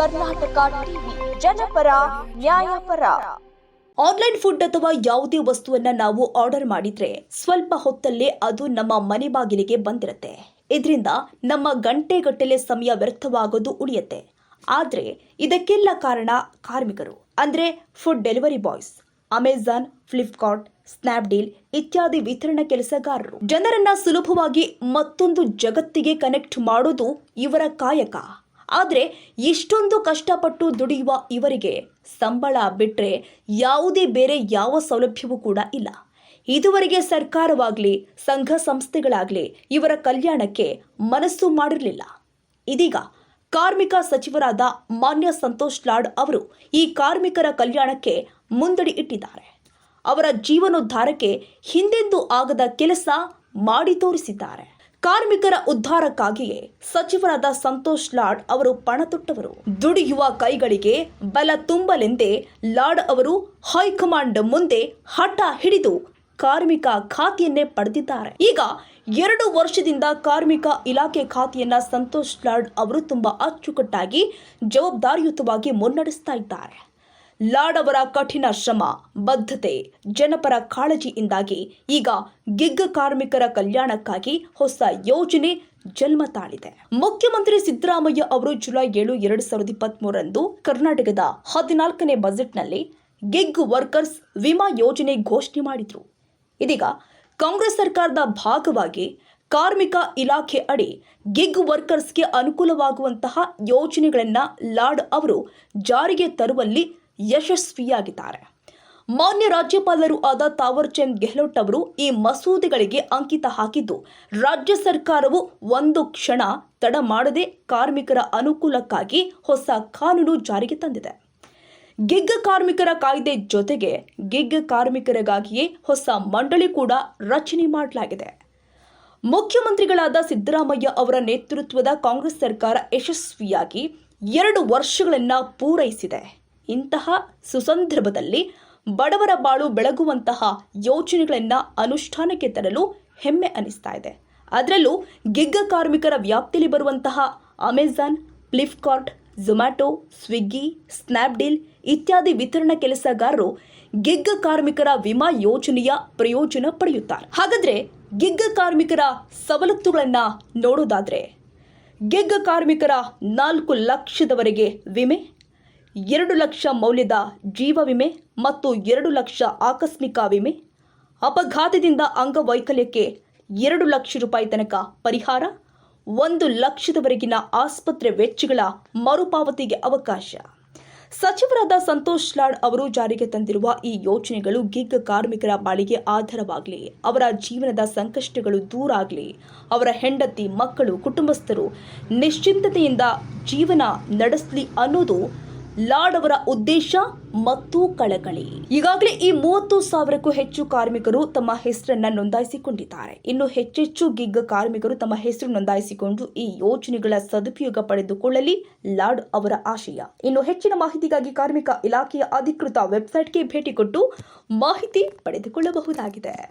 Karnataka TV, ಜನಪರ, ನ್ಯಾಯಪರ. Online food ಅಥವಾ ಯಾವುದೇ ವಸ್ತುವನ್ನ ನಾವು ಆರ್ಡರ್ ಮಾಡಿದ್ರೆ ಸ್ವಲ್ಪ ಹೊತ್ತಲ್ಲೇ ಅದು ನಮ್ಮ ಮನೆ ಬಾಗಿಲಿಗೆ ಬಂದಿರುತ್ತೆ. ಇದರಿಂದ ನಮ್ಮ ಗಂಟೆಗಟ್ಟಲೆ ಸಮಯ ವ್ಯರ್ಥವಾಗೋದು ಉಳಿಯುತ್ತೆ. ಆದ್ರೆ ಇದಕ್ಕೆಲ್ಲ ಕಾರಣ ಕಾರ್ಮಿಕರು, ಅಂದ್ರೆ food delivery boys, Amazon, Flipkart, Snapdeal ಇತ್ಯಾದಿ ವಿತರಣಾ ಕೆಲಸಗಾರರು. ಜನರನ್ನ ಸುಲಭವಾಗಿ ಮತ್ತೊಂದು ಜಗತ್ತಿಗೆ ಕನೆಕ್ಟ್ ಮಾಡೋದು ಇವರ ಕಾಯಕ. ಆದ್ರೆ ಇಷ್ಟೊಂದು ಕಷ್ಟಪಟ್ಟು ದುಡಿಯುವ ಇವರಿಗೆ ಸಂಬಳ ಬಿಟ್ಟರೆ ಯಾವುದೇ ಬೇರೆ ಯಾವ ಸೌಲಭ್ಯವೂ ಕೂಡ ಇಲ್ಲ. ಇದುವರೆಗೆ ಸರ್ಕಾರವಾಗಲಿ, ಸಂಘ ಸಂಸ್ಥೆಗಳಾಗಲಿ ಇವರ ಕಲ್ಯಾಣಕ್ಕೆ ಮನಸ್ಸು ಮಾಡಿರಲಿಲ್ಲ. ಇದೀಗ ಕಾರ್ಮಿಕ ಸಚಿವರಾದ ಮಾನ್ಯ ಸಂತೋಷ್ ಲಾಡ್ ಅವರು ಈ ಕಾರ್ಮಿಕರ ಕಲ್ಯಾಣಕ್ಕೆ ಮುಂದಡಿ ಇಟ್ಟಿದ್ದಾರೆ. ಅವರ ಜೀವನೋದ್ಧಾರಕ್ಕೆ ಹಿಂದೆಂದೂ ಆಗದ ಕೆಲಸ ಮಾಡಿ ತೋರಿಸಿದ್ದಾರೆ. ಕಾರ್ಮಿಕರ ಉದ್ಧಾರಕ್ಕಾಗಿಯೇ ಸಚಿವರಾದ ಸಂತೋಷ್ ಲಾಡ್ ಅವರು ಪಣ ತೊಟ್ಟವರು. ದುಡಿಯುವ ಕೈಗಳಿಗೆ ಬಲ ತುಂಬಲೆಂದೇ ಲಾಡ್ ಅವರು ಹೈಕಮಾಂಡ್ ಮುಂದೆ ಹಠ ಹಿಡಿದು ಕಾರ್ಮಿಕ ಖಾತೆಯನ್ನೇ ಪಡೆದಿದ್ದಾರೆ. ಈಗ ಎರಡು ವರ್ಷದಿಂದ ಕಾರ್ಮಿಕ ಇಲಾಖೆ ಖಾತೆಯನ್ನ ಸಂತೋಷ್ ಲಾಡ್ ಅವರು ತುಂಬಾ ಅಚ್ಚುಕಟ್ಟಾಗಿ, ಜವಾಬ್ದಾರಿಯುತವಾಗಿ ಮುನ್ನಡೆಸ್ತಾ ಇದ್ದಾರೆ. ಲಾಡ್ ಅವರ ಕಠಿಣ ಶ್ರಮ, ಬದ್ಧತೆ, ಜನಪರ ಕಾಳಜಿಯಿಂದಾಗಿ ಈಗ ಗಿಗ್ ಕಾರ್ಮಿಕರ ಕಲ್ಯಾಣಕ್ಕಾಗಿ ಹೊಸ ಯೋಜನೆ ಜನ್ಮ ತಾಳಿದೆ. ಮುಖ್ಯಮಂತ್ರಿ ಸಿದ್ದರಾಮಯ್ಯ ಅವರು ಜುಲೈ ಏಳು, ಎರಡು ಸಾವಿರದ ಇಪ್ಪತ್ಮೂರರಂದು ಕರ್ನಾಟಕದ ಹದಿನಾಲ್ಕನೇ ಬಜೆಟ್ನಲ್ಲಿ ಗಿಗ್ ವರ್ಕರ್ಸ್ ವಿಮಾ ಯೋಜನೆ ಘೋಷಣೆ ಮಾಡಿದ್ರು. ಇದೀಗ ಕಾಂಗ್ರೆಸ್ ಸರ್ಕಾರದ ಭಾಗವಾಗಿ ಕಾರ್ಮಿಕ ಇಲಾಖೆ ಅಡಿ ಗಿಗ್ ವರ್ಕರ್ಸ್ಗೆ ಅನುಕೂಲವಾಗುವಂತಹ ಯೋಜನೆಗಳನ್ನು ಲಾಡ್ ಅವರು ಜಾರಿಗೆ ತರುವಲ್ಲಿ ಯಶಸ್ವಿಯಾಗಿದ್ದಾರೆ ಮಾನ್ಯ ರಾಜ್ಯಪಾಲರು ಆದ ತಾವರ್ಚಂದ್ ಗೆಹ್ಲೋಟ್ ಅವರು ಈ ಮಸೂದೆಗಳಿಗೆ ಅಂಕಿತ ಹಾಕಿದ್ದು, ರಾಜ್ಯ ಸರ್ಕಾರವು ಒಂದು ಕ್ಷಣ ತಡ ಮಾಡದೆ ಕಾರ್ಮಿಕರ ಅನುಕೂಲಕ್ಕಾಗಿ ಹೊಸ ಕಾನೂನು ಜಾರಿಗೆ ತಂದಿದೆ. ಗಿಗ್ ಕಾರ್ಮಿಕರ ಕಾಯ್ದೆ ಜೊತೆಗೆ ಗಿಗ್ ಕಾರ್ಮಿಕರಿಗಾಗಿಯೇ ಹೊಸ ಮಂಡಳಿ ಕೂಡ ರಚನೆ ಮಾಡಲಾಗಿದೆ. ಮುಖ್ಯಮಂತ್ರಿಗಳಾದ ಸಿದ್ದರಾಮಯ್ಯ ಅವರ ನೇತೃತ್ವದ ಕಾಂಗ್ರೆಸ್ ಸರ್ಕಾರ ಯಶಸ್ವಿಯಾಗಿ ಎರಡು ವರ್ಷಗಳನ್ನು ಪೂರೈಸಿದೆ. ಇಂತಹ ಸುಸಂದರ್ಭದಲ್ಲಿ ಬಡವರ ಬಾಳು ಬೆಳಗುವಂತಹ ಯೋಜನೆಗಳನ್ನು ಅನುಷ್ಠಾನಕ್ಕೆ ತರಲು ಹೆಮ್ಮೆ ಅನಿಸ್ತಾ ಇದೆ. ಅದರಲ್ಲೂ ಗಿಗ್ಗ ಕಾರ್ಮಿಕರ ವ್ಯಾಪ್ತಿಯಲ್ಲಿ ಬರುವಂತಹ Amazon Flipkart Zomato Swiggy Snapdeal ಇತ್ಯಾದಿ ವಿತರಣಾ ಕೆಲಸಗಾರರು ಗಿಗ್ಗ ಕಾರ್ಮಿಕರ ವಿಮಾ ಯೋಜನೆಯ ಪ್ರಯೋಜನ ಪಡೆಯುತ್ತಾರೆ. ಹಾಗಾದರೆ ಗಿಗ್ಗ ಕಾರ್ಮಿಕರ ಸವಲತ್ತುಗಳನ್ನು ನೋಡೋದಾದರೆ ಗಿಗ್ಗ ಕಾರ್ಮಿಕರ ನಾಲ್ಕು ಲಕ್ಷದವರೆಗೆ ವಿಮೆ ಎರಡು ಲಕ್ಷ ಮೌಲ್ಯದ ಜೀವ ವಿಮೆ ಮತ್ತು ಎರಡು ಲಕ್ಷ ಆಕಸ್ಮಿಕ ವಿಮೆ. ಅಪಘಾತದಿಂದ ಅಂಗವೈಕಲ್ಯಕ್ಕೆ ಎರಡು ಲಕ್ಷ ರೂಪಾಯಿ ತನಕ ಪರಿಹಾರ. ಒಂದು ಲಕ್ಷದವರೆಗಿನ ಆಸ್ಪತ್ರೆ ವೆಚ್ಚಗಳ ಮರುಪಾವತಿಗೆ ಅವಕಾಶ. ಸಚಿವರಾದ ಸಂತೋಷ್ ಲಾಡ್ ಅವರು ಜಾರಿಗೆ ತಂದಿರುವ ಈ ಯೋಜನೆಗಳು ಗಿಗ್ ಕಾರ್ಮಿಕರ ಬಾಳಿಗೆ ಆಧಾರವಾಗಲಿ, ಅವರ ಜೀವನದ ಸಂಕಷ್ಟಗಳು ದೂರ ಆಗಲಿ, ಅವರ ಹೆಂಡತಿ, ಮಕ್ಕಳು, ಕುಟುಂಬಸ್ಥರು ನಿಶ್ಚಿಂತತೆಯಿಂದ ಜೀವನ ನಡೆಸಲಿ ಅನ್ನೋದು ಲಾಡ್ ಅವರ ಉದ್ದೇಶ ಮತ್ತು ಕಳಕಳಿ. ಈಗಾಗಲೇ ಈ ಮೂವತ್ತು ಸಾವಿರಕ್ಕೂ ಹೆಚ್ಚು ಕಾರ್ಮಿಕರು ತಮ್ಮ ಹೆಸರನ್ನ ನೋಂದಾಯಿಸಿಕೊಂಡಿದ್ದಾರೆ. ಇನ್ನು ಹೆಚ್ಚೆಚ್ಚು ಗಿಗ್ ಕಾರ್ಮಿಕರು ತಮ್ಮ ಹೆಸರು ನೋಂದಾಯಿಸಿಕೊಂಡು ಈ ಯೋಜನೆಗಳ ಸದುಪಯೋಗ ಪಡೆದುಕೊಳ್ಳಲಿ, ಲಾರ್ಡ್ ಅವರ ಆಶಯ. ಇನ್ನು ಹೆಚ್ಚಿನ ಮಾಹಿತಿಗಾಗಿ ಕಾರ್ಮಿಕ ಇಲಾಖೆಯ ಅಧಿಕೃತ ವೆಬ್ಸೈಟ್ಗೆ ಭೇಟಿ ಕೊಟ್ಟು ಮಾಹಿತಿ ಪಡೆದುಕೊಳ್ಳಬಹುದಾಗಿದೆ.